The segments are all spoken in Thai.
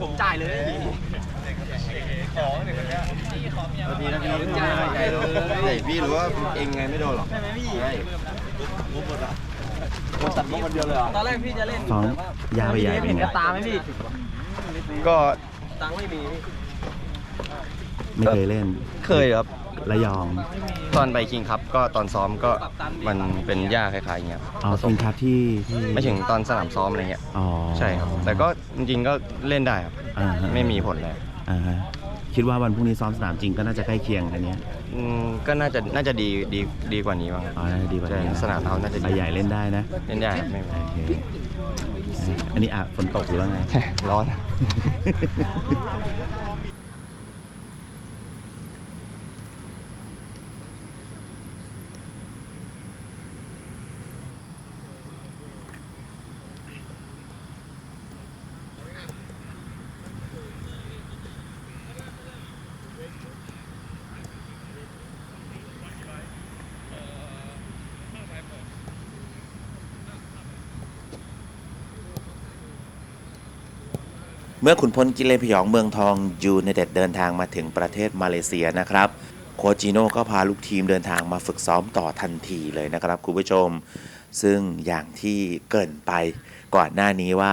ผมจ่ายเลยขอหนึ่งคนเนี้ยพอดีนะพี่จ่ายใหญ่เลยใช่พี่รู้ว่าเองไงไม่โดนหรอกใช่ไหมพี่ใช่ผมตัดมุกคนเดียวเลยอะตอนแรกพี่จะเล่นซ้อมยาไปใหญ่เป็นไงกระตาไหมพี่ก็ตังไม่มีไม่เคยเล่น เคยครับ ระยอง ตอนไปคิงครับก็ตอนซ้อมก็มันเป็นหญ้าคล้ายๆอย่างเงี้ยอ๋อผสคิมงครับที่ที่ไม่ถึงตอนสนามซ้อมอะไรเงี้ยอ๋อใช่ครับ แต่ก็จริงๆก็เล่นได้ครับอ่าฮะไม่มีผลเลยอ่าฮะคิดว่าวันพรุ่งนี้ซ้อมสนามจริงก็น่าจะใกล้เคียงอันเนี้ยอืมก็น่าจะน่าจะดีดีดีกว่านี้บ้างครับ อ๋อน่าจะดีกว่านี้ใช่นะสนามเราน่าจะดีใบใหญ่เล่นได้นะเล่นได้ครับไม่เป็นไรโอเคอันนี้อะฝนตกหรือว่าไง ร้อน เมื่อขุนพลกิเลนพยองเมืองทองยูไนเต็ดเดินทางมาถึงประเทศมาเลเซียนะครับโคจิโน่ก็พาลูกทีมเดินทางมาฝึกซ้อมต่อทันทีเลยนะครับคุณผู้ชม ซึ่งอย่างที่เกินไปก่อนหน้านี้ว่า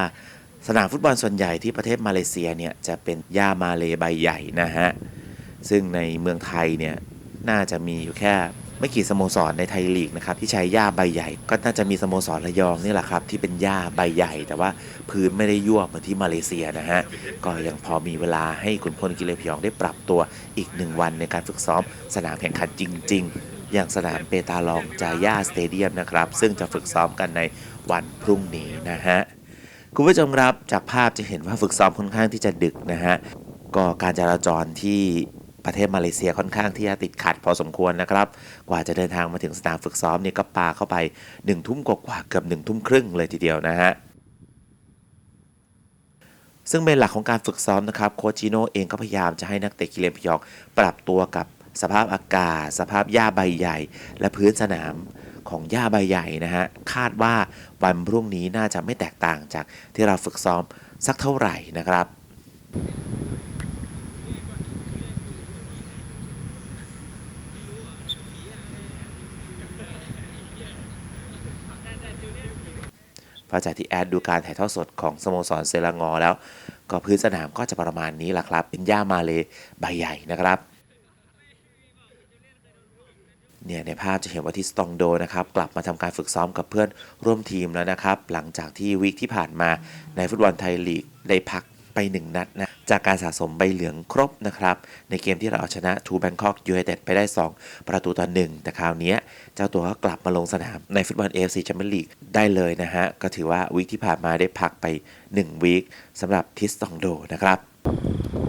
สนามฟุตบอลส่วนใหญ่ที่ประเทศมาเลเซียเนี่ยจะเป็นหญ้ามาเลใบใหญ่นะฮะซึ่งในเมืองไทยเนี่ยน่าจะมีอยู่แค่ ไม่กี่สโมสรในไทยลีกนะครับที่ใช้หญ้าใบใหญ่ ก็น่าจะมีสโมสรระยองนี่แหละครับที่เป็นหญ้าใบใหญ่ แต่ว่าพื้นไม่ได้ยั่วเหมือนที่มาเลเซียนะฮะก็ยังพอมีเวลาให้ขุนพลกิเลพยองได้ปรับตัวอีกหนึ่งวันในการฝึกซ้อมสนามแข่งขันจริง ๆ อย่างสนามเปตาลองจาย่าสเตเดียมนะครับซึ่งจะฝึกซ้อมกันในวันพรุ่งนี้นะฮะคุณผู้ชมครับจากภาพจะเห็นว่าฝึกซ้อมค่อนข้างที่จะดึกนะฮะก็การจราจรที่ ประเทศมาเลเซียค่อนข้างที่จะติดขัดพอสมควรนะครับ กว่าจะเดินทางมาถึงสนามฝึกซ้อมนี่ก็ปาเข้าไป1นึ่ทุ่มกว่าเกือบ1นึ่ทุ่มครึ่งเลยทีเดียวนะฮะซึ่งเป็นหลักของการฝึกซ้อมนะครับโคชจิโน่เองก็พยายามจะให้นักเตะกิเลนพยองปรับตัวกับสภาพอากาศ สภาพหญ้าใบใหญ่ และพื้นสนามของหญ้าใบใหญ่นะฮะคาดว่าวันพรุ่งนี้น่าจะไม่แตกต่างจากที่เราฝึกซ้อมสักเท่าไหร่นะครับ พอจากที่แอดดูการถ่ายทอดสดของสโมสรเซรางอแล้ว ก็พื้นสนามก็จะประมาณนี้แหละครับ เป็นหญ้ามาเลยใบใหญ่นะครับเนี่ยในภาพจะเห็นว่าที่สตองโดนะครับกลับมาทำการฝึกซ้อมกับเพื่อนร่วมทีมแล้วนะครับ หลังจากที่วีคที่ผ่านมาในฟุตบอลไทยลีกได้พัก 1 นัดนะจากการสะสมใบเหลืองครบนะครับ ในเกมที่เราเอาชนะทูแบงคอกยูไนเต็ดไปได้ 2 ประตูต่อหนึ่งแต่คราวนี้เจ้าตัวก็กลับมาลงสนามในฟุตบอลเอฟซีแชมเปี้ยนลีกได้เลยนะฮะ ก็ถือว่าวีคที่ผ่านมาได้พักไป 1 วีคสำหรับทิสตองโดนะครับ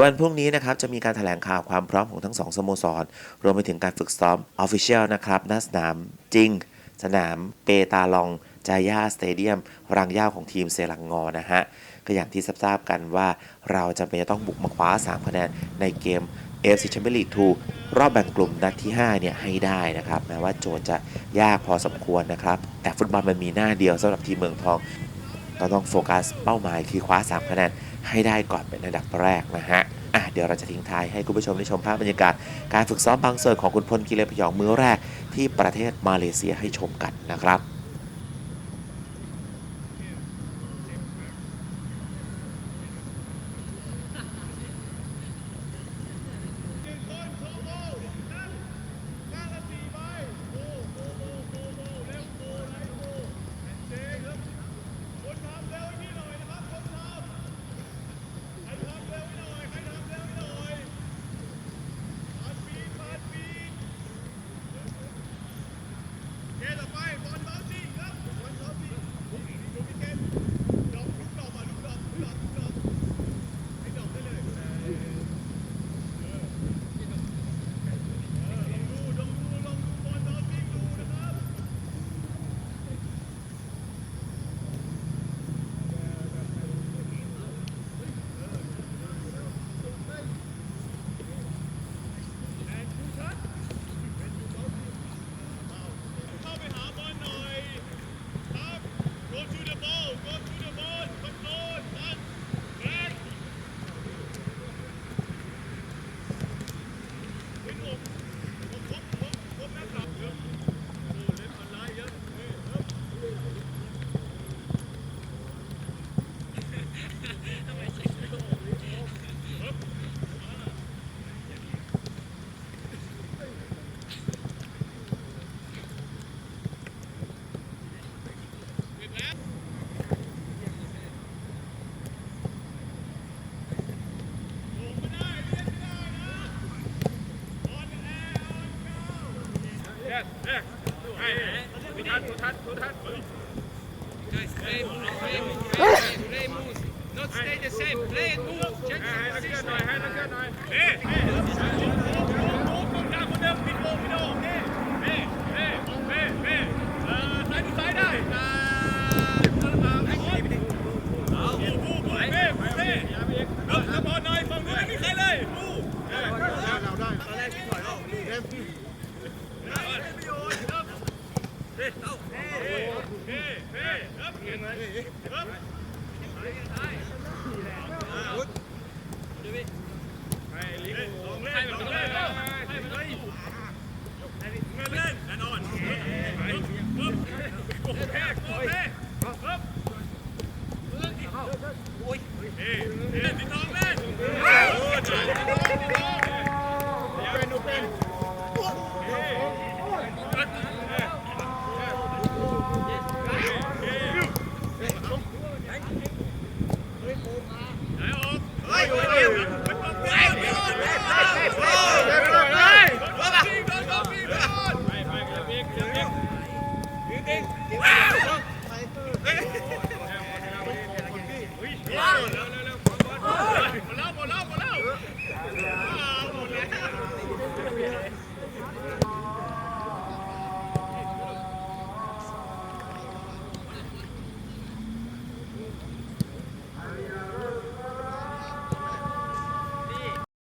ยววันพรุ่งนี้นะครับจะมีการถแถลงข่าวความพร้อมของทั้งสองสโมสร รวมไปถึงการฝึกซ้อมออฟฟิเชียลนะครับณสนามจริง สนามเปตาลองจาย่าสเตเดียมรังย่าของทีมเซรังงอนะฮะ ก็อย่างที่ทราบกันว่าเราจะเป็นจะต้องบุกมาคว้า 3 คะแนนในเกม AFC Champions League 2รอบแบ่งกลุ่มนัดที่ 5 เนี่ย ให้ได้นะครับ แม้ว่าโจทย์จะยากพอสมควรนะครับ แต่ฟุตบอลมันมีหน้าเดียวสำหรับทีมเมืองทองเราต้องโฟกัสเป้าหมายคือคว้า 3 คะแนน ให้ได้ก่อนเป็นอันดับแรกนะฮะอะเดี๋ยวเราจะทิ้งท้ายให้คุณผู้ชมได้ชมภาพบรรยากาศ การฝึกซ้อมบางส่วนของคุณพลกิเลพยองมือแรกที่ประเทศมาเลเซียให้ชมกันนะครับ Not stay the same. Play and move. Check.